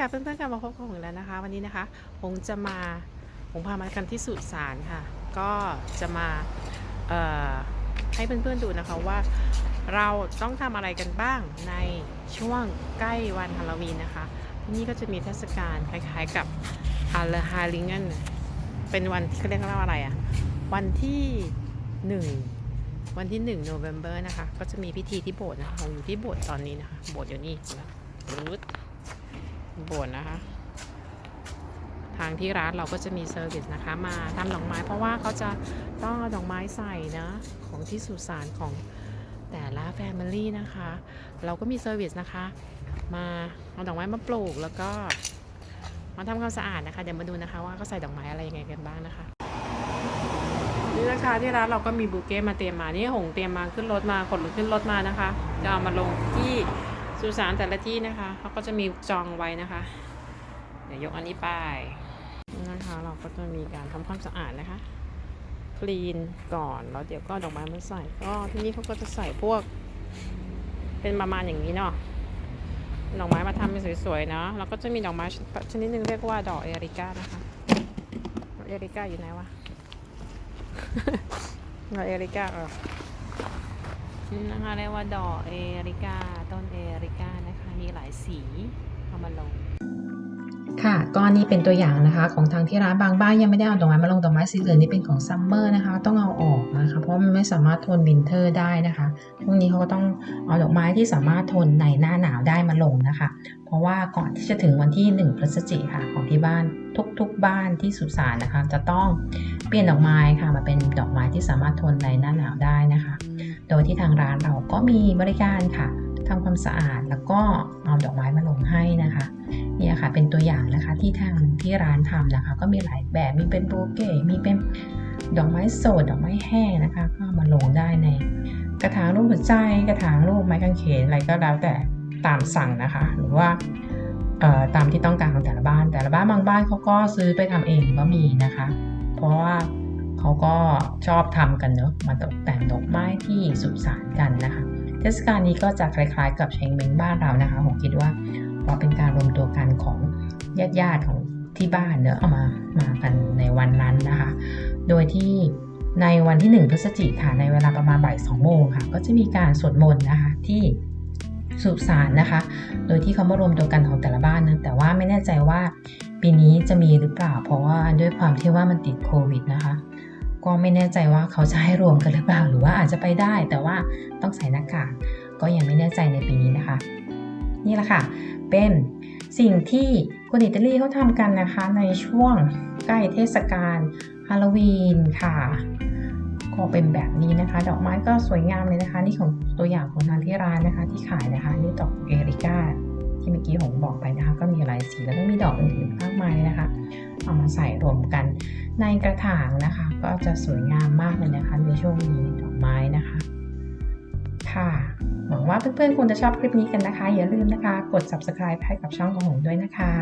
ค่ะเพื่อนๆกลับมาพบกับผมแล้วนะคะ วันนี้นะคะผมจะมาผมพามากันที่สุสานค่ะ ก็จะมาให้เพื่อนๆดูนะคะว่าเราต้องทำอะไรกันบ้างในช่วงใกล้วันฮาโลวีนนะคะที่นี่ก็จะมีเทศกาลคล้ายๆกับฮาเลฮาลิงเกนเป็นวันที่เขาเรียกว่าอะไรอะวันที่หนึ่งวันที่หนึ่งโนเวม ber นะคะ ก็จะมีพิธีที่โบสถ์นะคะผมอยู่ที่โบสถ์ตอนนี้นะคะ โบสถ์อยู่นี่นะรูท โบสถ์นะคะ ทางที่ร้านเราก็จะมีเซอร์วิสนะคะ มาทำดอกไม้ เพราะว่าเขาจะต้องเอาดอกไม้ใส่นะของที่สุสานของแต่ละแฟมิลี่นะคะ เราก็มีเซอร์วิสนะคะ มาเอาดอกไม้มาปลูกแล้วก็มาทำความสะอาดนะคะ เดี๋ยวมาดูนะคะว่าเขาใส่ดอกไม้อะไรยังไงกันบ้างนะคะนี่นะคะที่ร้านเราก็มีบูเก้มาเตรียมมานี่หงเตรียมมาขึ้นรถมาขนรถขึ้นรถมานะคะ จะเอามาลงที่ สุสานแต่ละที่นะคะเขาก็จะมีจองไว้นะคะ เดี๋ยวยกอันนี้ไปนะคะเราก็จะมีการทำความสะอาดนะคะคลีนก่อนแล้วเดี๋ยวก็ดอกไม้มาใส่ก็ที่นี่เขาก็จะใส่พวก เป็นประมาณอย่างนี้เนาะดอกไม้มาทำเป็นสวยๆเนาะแล้วก็จะมีดอกไม้ชนิดหนึ่งเรียกว่าดอกเอริก้านะคะดอกเอริก้าอยู่ไหนวะดอกเอริก้าเออนี่นะคะเรียกว่าดอกเอริก้าายสีเอามาลง ค่ะก็นี่เป็นตัวอย่างนะคะ ของทางที่ร้านบางบ้านยังไม่ได้เอาดอกไม้มาลงดอกไม้สีเหลืองนี่เป็นของซัมเมอร์นะคะ ต้องเอาออกนะคะ เพราะมันไม่สามารถทนวินเทอร์ได้นะคะพวกนี้เขาก็ต้องเอาดอกไม้ที่สามารถทนในหน้าหนาวได้มาลงนะคะ เพราะว่าก่อนที่จะถึงวันที่ 1 พฤศจิกค่ะของที่บ้านทุกๆบ้านที่สุสานนะคะ จะต้องเปลี่ยนดอกไม้ค่ะมาเป็นดอกไม้ที่สามารถทนในหน้าหนาวได้นะคะ โดยที่ทางร้านเราก็มีบริการค่ะ ทำความสะอาดแล้วก็เอาดอกไม้มาลงให้นะคะเนี่ยค่ะเป็นตัวอย่างนะคะที่ทางที่ร้านทำนะคะ ก็มีหลายแบบมีเป็นโบเก้มีเป็นดอกไม้สดดอกไม้แห้งนะคะ ก็มาลงได้ใน กระถางรูปหัวใจกระถางรูปไม้กางเขนอะไรก็แล้วแต่ตามสั่งนะคะ หรือว่าตามที่ต้องการของแต่ละบ้าน แต่ละบ้านบางบ้านเขาก็ซื้อไปทำเองก็มีนะคะ เพราะว่าเขาก็ชอบทำกันเนอะมาตกแต่งดอกไม้ที่สุสานกันนะคะ เทศกาลนี้ก็จะคล้าย ๆ กับเชงเม้งบ้านเรานะคะผมคิดว่าเราเป็นการรวมตัวกันของญาติญาติๆของที่บ้านเนอะเอามามากันในวันนั้นนะคะ โดยที่ในวันที่ 1 พฤศจิกายนค่ะในเวลาประมาณบ่าย2โมงค่ะ ก็จะมีการสวดมนต์นะคะที่สุสานนะคะ โดยที่เขามารวมตัวกันของแต่ละบ้านนะแต่ว่าไม่แน่ใจว่าปีนี้จะมีหรือเปล่า เพราะว่าด้วยความที่ว่ามันติดโควิดนะคะ ก็ไม่แน่ใจว่าเขาจะให้รวมกันหรือเปล่าหรือว่าอาจจะไปได้ แต่ว่าต้องใส่หน้ากากก็ยังไม่แน่ใจในปีนี้นะคะ นี่แหละค่ะเป็นสิ่งที่คนอิตาลีเขาทำกันนะคะในช่วงใกล้เทศกาลฮาโลวีนค่ะ ก็เป็นแบบนี้นะคะ ดอกไม้ก็สวยงามเลยนะคะ นี่ของตัวอย่างของทางที่ร้านนะคะ ที่ขายนะคะนี่ดอกเอริก้าที่เมื่อกี้ผมบอกไปนะคะ ก็มีหลายสีแล้วก็มีดอกอื่นๆมากมายนะคะ เอามาใส่รวมกันในกระถางนะคะ ก็จะสวยงามมากเลยนะคะในช่วงนี้ดอกไม้นะคะ ค่ะหวังว่าเพื่อนๆคงจะชอบคลิปนี้กันนะคะ อย่าลืมนะคะ กด subscribe ให้กับช่องของผมด้วยนะคะ